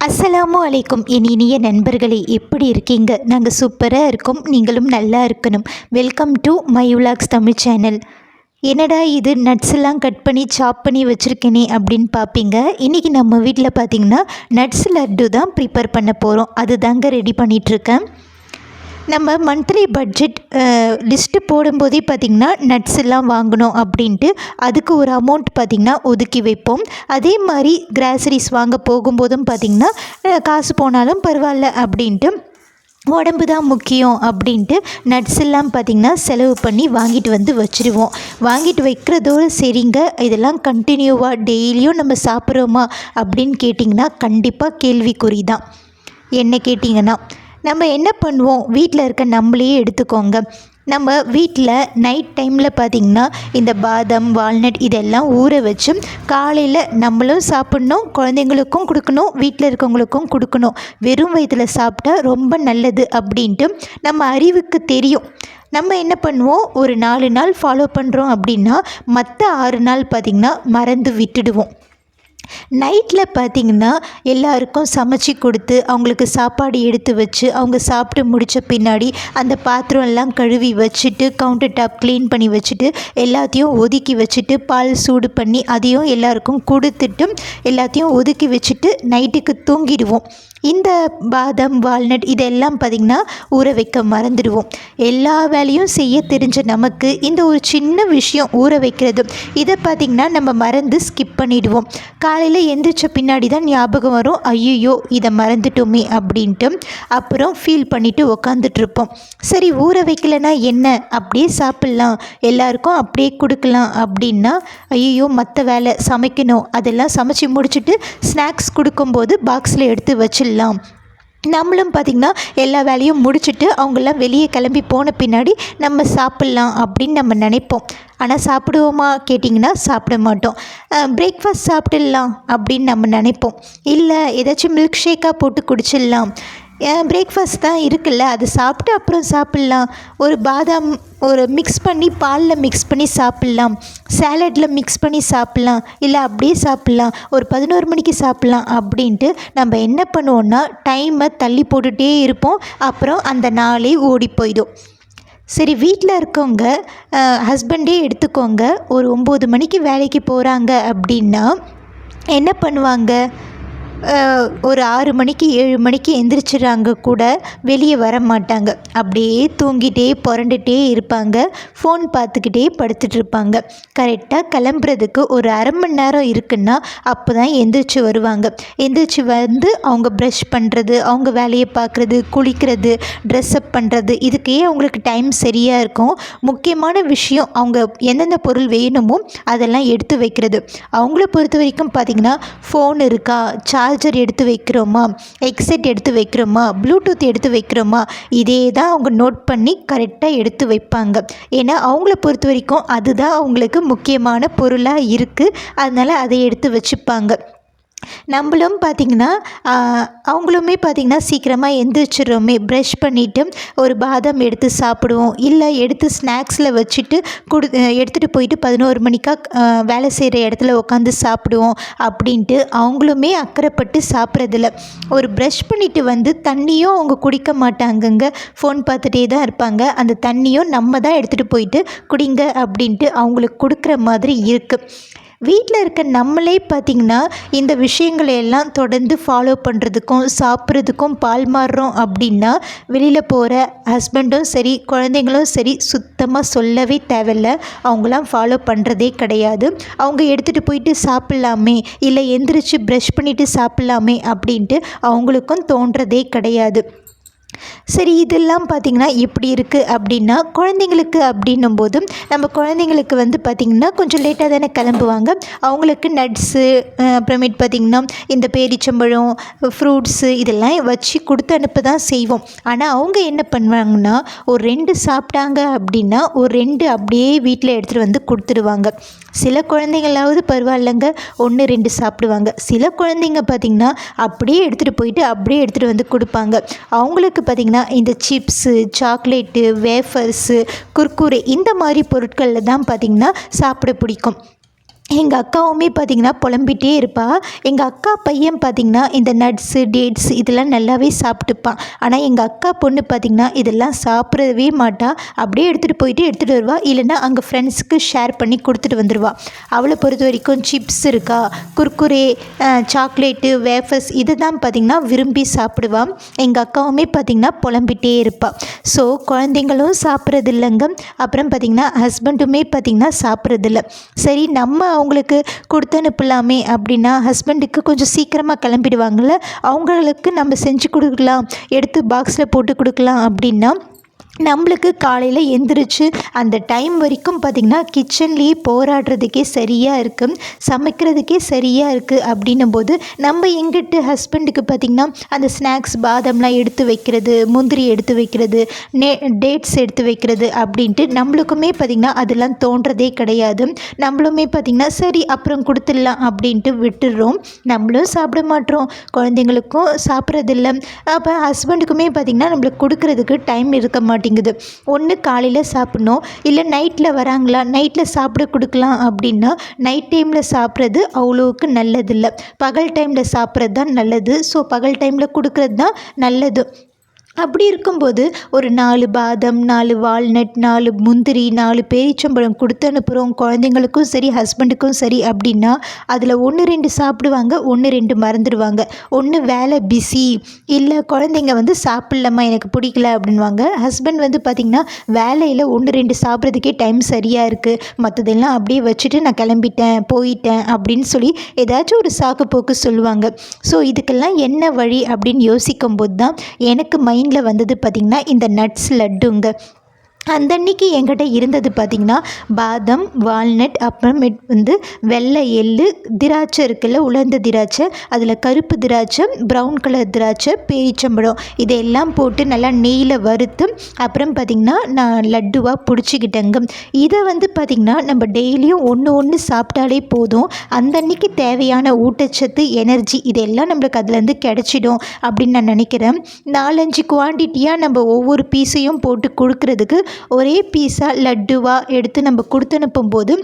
அஸ்ஸலாமு அலைக்கும் என் இனிய நண்பர்களே எப்படி இருக்கீங்க? நாங்கள் சூப்பராக இருக்கோம். நீங்களும் நல்லா இருக்கணும். Welcome to my உலாக்ஸ் Tamil channel என்னடா இது? நட்ஸ் எல்லாம் கட் பண்ணி சாப் பண்ணி வச்சுருக்கேனே அப்படின்னு பார்ப்பீங்க இன்றைக்கி நம்ம வீட்டில் பார்த்தீங்கன்னா நட்ஸ் லட்டு தான் ப்ரிப்பேர் பண்ண போகிறோம் அது தாங்க ரெடி பண்ணிகிட்ருக்கேன் நம்ம மந்த்லி பட்ஜெட் லிஸ்ட்டு போடும்போதே பார்த்திங்கன்னா நட்ஸ் எல்லாம் வாங்கணும் அப்படின்ட்டு அதுக்கு ஒரு அமௌண்ட் பார்த்திங்கன்னா ஒதுக்கி வைப்போம். அதே மாதிரி கிராசரிஸ் வாங்க போகும்போதும் பார்த்திங்கன்னா காசு போனாலும் பரவாயில்ல அப்படின்ட்டு உடம்பு தான் முக்கியம் அப்படின்ட்டு நட்ஸ் எல்லாம் பார்த்திங்கன்னா செலவு பண்ணி வாங்கிட்டு வந்து வச்சுருவோம். வாங்கிட்டு வைக்கிறதோடு சரிங்க இதெல்லாம் கண்டினியூவாக டெய்லியும் நம்ம சாப்பிட்றோமா அப்படின்னு கேட்டிங்கன்னா கண்டிப்பாக கேள்விக்குறி தான். என்ன கேட்டிங்கன்னா நம்ம என்ன பண்ணுவோம்? வீட்டில் இருக்க நம்மளையே எடுத்துக்கோங்க. நம்ம வீட்டில் நைட் டைமில் பார்த்திங்கன்னா இந்த பாதம் வால்நட் இதெல்லாம் ஊற வச்சு காலையில் நம்மளும் சாப்பிட்ணும் குழந்தைங்களுக்கும் கொடுக்கணும் வீட்டில் இருக்கவங்களுக்கும் கொடுக்கணும். வெறும் வயிற்றில் சாப்பிட்டா ரொம்ப நல்லது அப்படின்ட்டு நம்ம அறிவுக்கு தெரியும். நம்ம என்ன பண்ணுவோம்? ஒரு நாலு நாள் ஃபாலோ பண்ணுறோம் அப்படின்னா மற்ற ஆறு நாள் பார்த்திங்கன்னா மறந்து விட்டுடுவோம். நைட்டில் பார்த்தீங்கன்னா எல்லாருக்கும் சமைச்சி கொடுத்து அவங்களுக்கு சாப்பாடு எடுத்து வச்சு அவங்க சாப்பிட்டு முடித்த பின்னாடி அந்த பாத்திரம் எல்லாம் கழுவி வச்சுட்டு கவுண்டர் டாப் க்ளீன் பண்ணி வச்சுட்டு எல்லாத்தையும் ஒதுக்கி வச்சுட்டு பால் சூடு பண்ணி அதையும் எல்லாருக்கும் கொடுத்துட்டு எல்லாத்தையும் ஒதுக்கி வச்சுட்டு நைட்டுக்கு தூங்கிடுவோம். இந்த பாதாம் வால்நட் இதெல்லாம் பார்த்திங்கன்னா ஊற வைக்க மறந்துடுவோம். எல்லா வேலையும் செய்ய தெரிஞ்ச நமக்கு இந்த ஒரு சின்ன விஷயம் ஊற வைக்கிறது இதை பார்த்திங்கன்னா நம்ம மறந்து ஸ்கிப் பண்ணிவிடுவோம் காலையில் எந்திரிச்ச பின்னாடி தான் ஞாபகம் வரும். ஐயோ இதை மறந்துட்டோமே அப்படின்ட்டு அப்புறம் ஃபீல் பண்ணிவிட்டு உக்காந்துட்ருப்போம் சரி ஊற வைக்கலைன்னா என்ன? அப்படியே சாப்பிட்லாம். எல்லாருக்கும் அப்படியே கொடுக்கலாம் அப்படின்னா ஐயோ மற்ற வேலை சமைக்கணும். அதெல்லாம் சமைச்சு முடிச்சுட்டு ஸ்நாக்ஸ் கொடுக்கும்போது பாக்ஸில் எடுத்து வச்சு வச்சிடலாம் நம்மளும் பார்த்திங்கன்னா எல்லா வேலையும் முடிச்சுட்டு அவங்களாம் வெளியே கிளம்பி போன பின்னாடி நம்ம சாப்பிட்லாம் அப்படின்னு நம்ம நினைப்போம். ஆனால் சாப்பிடுவோமா? கேட்டிங்கன்னா சாப்பிட மாட்டோம். பிரேக்ஃபாஸ்ட் சாப்பிட்டுடலாம் அப்படின்னு நம்ம நினைப்போம். இல்லை ஏதாச்சும் மில்க் ஷேக்காக போட்டு குடிச்சிடலாம். பிரேக்ஃபாஸ்ட் தான் இருக்குல்ல அது சாப்பிட்டு அப்புறம் சாப்பிட்லாம். ஒரு பாதாம் ஒரு மிக்ஸ் பண்ணி பாலில் மிக்ஸ் பண்ணி சாப்பிட்லாம். சேலடில் மிக்ஸ் பண்ணி சாப்பிட்லாம். இல்லை அப்படியே சாப்பிட்லாம். ஒரு பதினோரு மணிக்கு சாப்பிட்லாம் அப்படின்ட்டு நம்ம என்ன பண்ணுவோன்னா டைமை தள்ளி போட்டுகிட்டே இருப்போம். அப்புறம் அந்த நாளே ஓடி போயிடும். சரி வீட்டில் இருக்கவங்க ஹஸ்பண்டே எடுத்துக்கோங்க. ஒரு ஒம்பது மணிக்கு வேலைக்கு போகிறாங்க அப்படின்னா என்ன பண்ணுவாங்க? ஒரு ஆறு மணிக்கு ஏழு மணிக்கு எந்திரிச்சிடுறாங்க கூட வெளியே வர மாட்டாங்க அப்படியே தூங்கிட்டே புரண்டுட்டே இருப்பாங்க. ஃபோன் பார்த்துக்கிட்டே படுத்துட்டு இருப்பாங்க. கரெக்டாக கிளம்புறதுக்கு ஒரு அரை மணி நேரம் இருக்குன்னா அப்போ தான் எந்திரிச்சு வருவாங்க. எந்திரிச்சு வந்து அவங்க ப்ரஷ் பண்ணுறது அவங்க வேலையை பார்க்குறது குளிக்கிறது ட்ரெஸ்அப் பண்ணுறது இதுக்கே அவங்களுக்கு டைம் சரியாக இருக்கும். முக்கியமான விஷயம் அவங்க எந்தெந்த பொருள் வேணுமோ அதெல்லாம் எடுத்து வைக்கிறது. அவங்கள பொறுத்த வரைக்கும் பார்த்திங்கன்னா ஃபோன் இருக்கா சார்ஜர் எடுத்து வைக்கிறோமா? ஹெட்செட் எடுத்து வைக்கிறோமா? ப்ளூடூத் எடுத்து வைக்கிறோமா? இதே தான் அவங்க நோட் பண்ணி கரெக்டாக எடுத்து வைப்பாங்க. ஏன்னா அவங்கள பொறுத்த வரைக்கும் அதுதான் அவங்களுக்கு முக்கியமான பொருளாக இருக்குது அதனால் அதை எடுத்து வச்சுப்பாங்க. நம்மளும் பார்த்திங்கன்னா அவங்களுமே பார்த்திங்கன்னா சீக்கிரமாக எந்திரிச்சிடுறோமே. ப்ரஷ் பண்ணிவிட்டு ஒரு பாதாம் எடுத்து சாப்பிடுவோம். இல்லை எடுத்து ஸ்நாக்ஸில் வச்சுட்டு குடு எடுத்துகிட்டு போயிட்டு பதினோரு மணிக்கா வேலை செய்கிற இடத்துல உட்காந்து சாப்பிடுவோம் அப்படின்ட்டு அவங்களுமே அக்கறைப்பட்டு சாப்பிட்றதில்ல. ஒரு ப்ரஷ் பண்ணிவிட்டு வந்து தண்ணியும் அவங்க குடிக்க மாட்டாங்கங்க. ஃபோன் பார்த்துட்டே தான் இருப்பாங்க. அந்த தண்ணியும் நம்ம தான் எடுத்துகிட்டு போயிட்டு குடிங்க அப்படின்ட்டு அவங்களுக்கு கொடுக்குற மாதிரி இருக்குது வீட்டில் இருக்க நம்மளே பார்த்திங்கன்னா இந்த விஷயங்களை எல்லாம் தொடர்ந்து ஃபாலோ பண்ணுறதுக்கும் சாப்பிட்றதுக்கும் பால் மாறுறோம் அப்படின்னா வெளியில் போகிற ஹஸ்பண்டும் சரி குழந்தைங்களும் சரி சுத்தமாக சொல்லவே தேவையில்ல. அவங்களாம் ஃபாலோ பண்ணுறதே கிடையாது. அவங்க எடுத்துகிட்டு போயிட்டு சாப்பிட்லாமே இல்லை எந்திரிச்சு ப்ரஷ் பண்ணிவிட்டு சாப்பிட்லாமே அப்படின்ட்டு அவங்களுக்கும் தோன்றதே கிடையாது. சரி இதெல்லாம் பார்த்திங்கன்னா எப்படி இருக்குது அப்படின்னா குழந்தைங்களுக்கு அப்படின்னும் போதும் நம்ம குழந்தைங்களுக்கு வந்து பார்த்திங்கன்னா கொஞ்சம் லேட்டாக தானே கிளம்புவாங்க. அவங்களுக்கு நட்ஸு அப்புறமேட்டு பார்த்திங்கன்னா இந்த பேரிச்சம்பழம் ஃப்ரூட்ஸு இதெல்லாம் வச்சு கொடுத்து அனுப்ப தான் செய்வோம். ஆனால் அவங்க என்ன பண்ணுவாங்கன்னா ஒரு ரெண்டு சாப்பிட்டாங்க அப்படின்னா ஒரு ரெண்டு அப்படியே வீட்டில் எடுத்துகிட்டு வந்து கொடுத்துடுவாங்க. சில குழந்தைங்களாவது பரவாயில்லைங்க ஒன்று ரெண்டு சாப்பிடுவாங்க. சில குழந்தைங்க பார்த்திங்கன்னா அப்படியே எடுத்துகிட்டு போயிட்டு அப்படியே எடுத்துகிட்டு வந்து கொடுப்பாங்க. அவங்களுக்கு பார்த்திங்கன்னா இந்த சிப்ஸு சாக்லேட்டு வேஃபர்ஸு குர்குரே இந்த மாதிரி பொருட்களில் தான் பார்த்திங்கன்னா சாப்பிட பிடிக்கும். எங்கள் அக்காவுமே பார்த்திங்கன்னா புலம்பிகிட்டே இருப்பாள் எங்கள் அக்கா பையன் பார்த்திங்கன்னா இந்த நட்ஸு டேட்ஸ் இதெல்லாம் நல்லாவே சாப்பிட்டுப்பான் ஆனால் எங்கள் அக்கா பொண்ணு பார்த்திங்கன்னா இதெல்லாம் சாப்பிடவே மாட்டா. அப்படியே எடுத்துகிட்டு போயிட்டு எடுத்துகிட்டு வருவா. இல்லைன்னா அங்கே ஃப்ரெண்ட்ஸுக்கு ஷேர் பண்ணி கொடுத்துட்டு வந்துடுவா அவளை பொறுத்த வரைக்கும் சிப்ஸ் இருக்கா குர்குரே சாக்லேட்டு வேஃபர்ஸ் இது தான் பார்த்திங்கன்னா விரும்பி சாப்பிடுவான் எங்கள் அக்காவுமே பார்த்திங்கன்னா புலம்பிகிட்டே இருப்பாள் ஸோ குழந்தைங்களும் சாப்பிட்றதில்லைங்க. அப்புறம் பார்த்திங்கன்னா ஹஸ்பண்டுமே பார்த்திங்கன்னா சாப்பிட்றதில்ல. சரி நம்ம அவங்களுக்கு கொடுத்து அனுப்பலாமே அப்படின்னா ஹஸ்பண்டுக்கு கொஞ்சம் சீக்கிரமாக கிளம்பிடுவாங்கள்ல அவங்களுக்கு நம்ம செஞ்சு கொடுக்கலாம். எடுத்து பாக்ஸில் போட்டு கொடுக்கலாம் அப்படின்னா நம்மளுக்கு காலையில் எந்திரிச்சு அந்த டைம் வரைக்கும் பார்த்திங்கன்னா கிச்சன்லேயே போராடுறதுக்கே சரியாக இருக்குது சமைக்கிறதுக்கே சரியாக இருக்குது அப்படின்னும் போது நம்ம எங்கிட்ட ஹஸ்பண்டுக்கு பார்த்திங்கன்னா அந்த ஸ்நாக்ஸ் பாதம்லாம் எடுத்து வைக்கிறது முந்திரி எடுத்து வைக்கிறது நே டேட்ஸ் எடுத்து வைக்கிறது அப்படின்ட்டு நம்மளுக்குமே பார்த்திங்கன்னா அதெல்லாம் தோன்றதே கிடையாது. நம்மளுமே பார்த்திங்கன்னா சரி அப்புறம் கொடுத்துடலாம் அப்படின்ட்டு விட்டுடுறோம் நம்மளும் சாப்பிட மாட்டோம். குழந்தைங்களுக்கும் சாப்பிட்றதில்ல. அப்போ ஹஸ்பண்டுக்குமே பார்த்திங்கன்னா நம்மளுக்கு கொடுக்குறதுக்கு டைம் இருக்க மாட்டேங்குது. மாட்டேங்குது. ஒன்று காலையில் சாப்பிட்ணும் இல்லை நைட்டில் வராங்களா நைட்டில் சாப்பிட கொடுக்கலாம் அப்படின்னா நைட் டைமில் சாப்பிட்றது அவ்வளோவுக்கு நல்லதில்லை. பகல் டைமில் சாப்பிட்றது தான் நல்லது. ஸோ பகல் டைமில் கொடுக்குறது தான் நல்லது. அப்படி இருக்கும்போது ஒரு நாலு பாதம் நாலு வால்நட் நாலு முந்திரி நாலு பேரிச்சம்பழம் கொடுத்து அனுப்புகிறோம் குழந்தைங்களுக்கும் சரி ஹஸ்பண்டுக்கும் சரி அப்படின்னா அதில் ஒன்று ரெண்டு சாப்பிடுவாங்க ஒன்று ரெண்டு மறந்துடுவாங்க. ஒன்று வேலை பிஸி இல்லை குழந்தைங்க வந்து சாப்பிட்லம்மா எனக்கு பிடிக்கல அப்படின்வாங்க ஹஸ்பண்ட் வந்து பார்த்திங்கன்னா வேலையில் ஒன்று ரெண்டு சாப்பிட்றதுக்கே டைம் சரியாக இருக்குது மற்றதெல்லாம் அப்படியே வச்சுட்டு நான் கிளம்பிட்டேன் போயிட்டேன் அப்படின்னு சொல்லி ஏதாச்சும் ஒரு சாக்கு போக்கு சொல்லுவாங்க. ஸோ இதுக்கெல்லாம் என்ன வழி அப்படின்னு யோசிக்கும் போது தான் எனக்கு மைண்ட் மைண்டில் வந்தது பார்த்திங்கன்னா இந்த நட்ஸ் லட்டுங்க. அந்த அன்னைக்கு என்கிட்ட இருந்தது பார்த்திங்கன்னா பாதம் வால்நட் அப்புறமேட் வந்து வெள்ளை எள்ளு திராட்சை இருக்குல்ல உலர்ந்த திராட்சை அதில் கருப்பு திராட்சை ப்ரௌன் கலர் திராட்சை பேரிச்சம்பழம் இதையெல்லாம் போட்டு நல்லா நெய்யில் வறுத்து அப்புறம் பார்த்திங்கன்னா நான் லட்டுவாக பிடிச்சிக்கிட்டேங்க. இதை வந்து பார்த்திங்கன்னா நம்ம டெய்லியும் ஒன்று ஒன்று சாப்பிட்டாலே போதும். அந்த அன்னைக்கு தேவையான ஊட்டச்சத்து எனர்ஜி இதெல்லாம் நம்மளுக்கு அதுலேருந்து கிடச்சிடும் அப்படின்னு நான் நினைக்கிறேன். நாலஞ்சு குவான்டிட்டியாக நம்ம ஒவ்வொரு பீஸையும் போட்டு கொடுக்குறதுக்கு ஒரே பீஸாக லட்டுவாக எடுத்து நம்ம கொடுத்து அனுப்பும்போது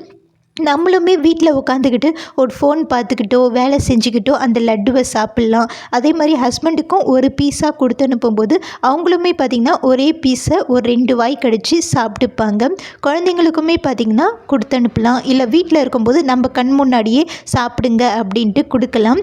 நம்மளுமே வீட்டில் உட்காந்துக்கிட்டு ஒரு ஃபோன் பார்த்துக்கிட்டோ வேலை செஞ்சுக்கிட்டோ அந்த லட்டுவை சாப்பிட்லாம். அதே மாதிரி ஹஸ்பண்டுக்கும் ஒரு பீஸாக கொடுத்து அனுப்பும்போது அவங்களுமே பார்த்திங்கன்னா ஒரே பீஸை ஒரு ரெண்டு வாய் கடிச்சு சாப்பிட்டுப்பாங்க. குழந்தைங்களுக்குமே பார்த்திங்கன்னா கொடுத்து அனுப்பலாம். இல்லை வீட்டில் இருக்கும்போது நம்ம கண் முன்னாடியே சாப்பிடுங்க அப்படின்ட்டு கொடுக்கலாம்.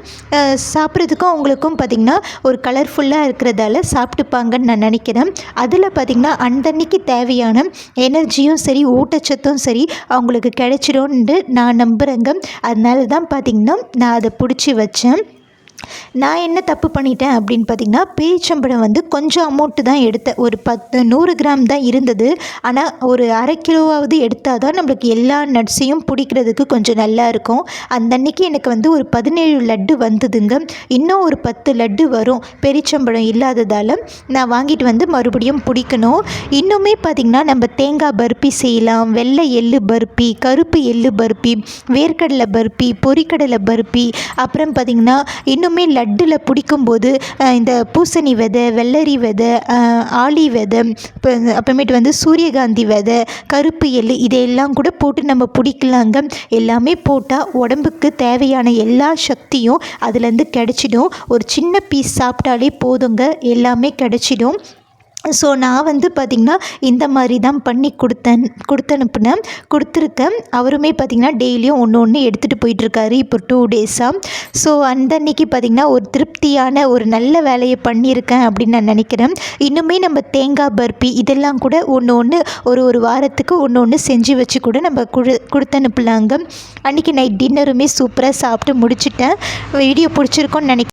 சாப்பிட்றதுக்கும் அவங்களுக்கும் பார்த்திங்கன்னா ஒரு கலர்ஃபுல்லாக இருக்கிறதால சாப்பிட்டுப்பாங்கன்னு நான் நினைக்கிறேன். அதில் பார்த்திங்கன்னா அந்தன்னைக்கு தேவையான எனர்ஜியும் சரி ஊட்டச்சத்தும் சரி அவங்களுக்கு கிடைச்சிடும் நான் நம்புகிறேங்க அதனால தான் பார்த்திங்கன்னா நான் அதை பிடிச்சி வச்சேன். நான் என்ன தப்பு பண்ணிட்டேன் அப்படின்னு பார்த்திங்கன்னா பேரிச்சம்பழம் வந்து கொஞ்சம் அமௌண்ட்டு தான் எடுத்தேன். ஒரு பத்து நூறு கிராம் தான் இருந்தது. ஆனால் ஒரு அரை கிலோவாவது எடுத்தால் தான் நம்மளுக்கு எல்லா நட்ஸையும் பிடிக்கிறதுக்கு கொஞ்சம் நல்லா இருக்கும். அந்த அன்னைக்கு எனக்கு வந்து ஒரு பதினேழு லட்டு வந்ததுங்க. இன்னும் ஒரு பத்து லட்டு வரும். பெரிச்சம்பழம் இல்லாததால் நான் வாங்கிட்டு வந்து மறுபடியும் பிடிக்கணும். இன்னுமே பார்த்திங்கன்னா நம்ம தேங்காய் பருப்பி செய்யலாம். வெள்ளை எள்ளு பருப்பி கருப்பு எள்ளு பருப்பி வேர்க்கடலை பருப்பி பொரிக்கடலை பருப்பி அப்புறம் பார்த்திங்கன்னா இன்னும் எல்லாமே லட்டில் பிடிக்கும்போது இந்த பூசணி விதை வெள்ளரி விதை ஆளி விதை இப்போ அப்புறமேட்டு வந்து சூரியகாந்தி விதை கருப்பு எள் இதையெல்லாம் கூட போட்டு நம்ம பிடிக்கலாங்க. எல்லாமே போட்டால் உடம்புக்கு தேவையான எல்லா சக்தியும் அதுலேருந்து கிடச்சிடும். ஒரு சின்ன பீஸ் சாப்பிட்டாலே போதுங்க. எல்லாமே கிடச்சிடும். ஸோ நான் வந்து பார்த்திங்கன்னா இந்த மாதிரி தான் பண்ணி கொடுத்தேன் கொடுத்து அனுப்புனேன் கொடுத்துருக்கேன். அவருமே பார்த்திங்கன்னா டெய்லியும் ஒன்று ஒன்று எடுத்துகிட்டு போயிட்டுருக்காரு. இப்போ டூ டேஸாக ஸோ அந்த அன்னைக்கு பார்த்திங்கன்னா ஒரு திருப்தியான ஒரு நல்ல வேலையை பண்ணியிருக்கேன் அப்படின்னு நான் நினைக்கிறேன். இன்னுமே நம்ம தேங்காய் பர்பி இதெல்லாம் கூட ஒன்று ஒன்று ஒரு ஒரு வாரத்துக்கு ஒன்று ஒன்று செஞ்சு வச்சு கூட நம்ம கொடு கொடுத்து அனுப்பலாங்க அன்றைக்கி நைட் டின்னருமே சூப்பராக சாப்பிட்டு முடிச்சுட்டேன். வீடியோ பிடிச்சிருக்கோன்னு நினைக்கிறேன்.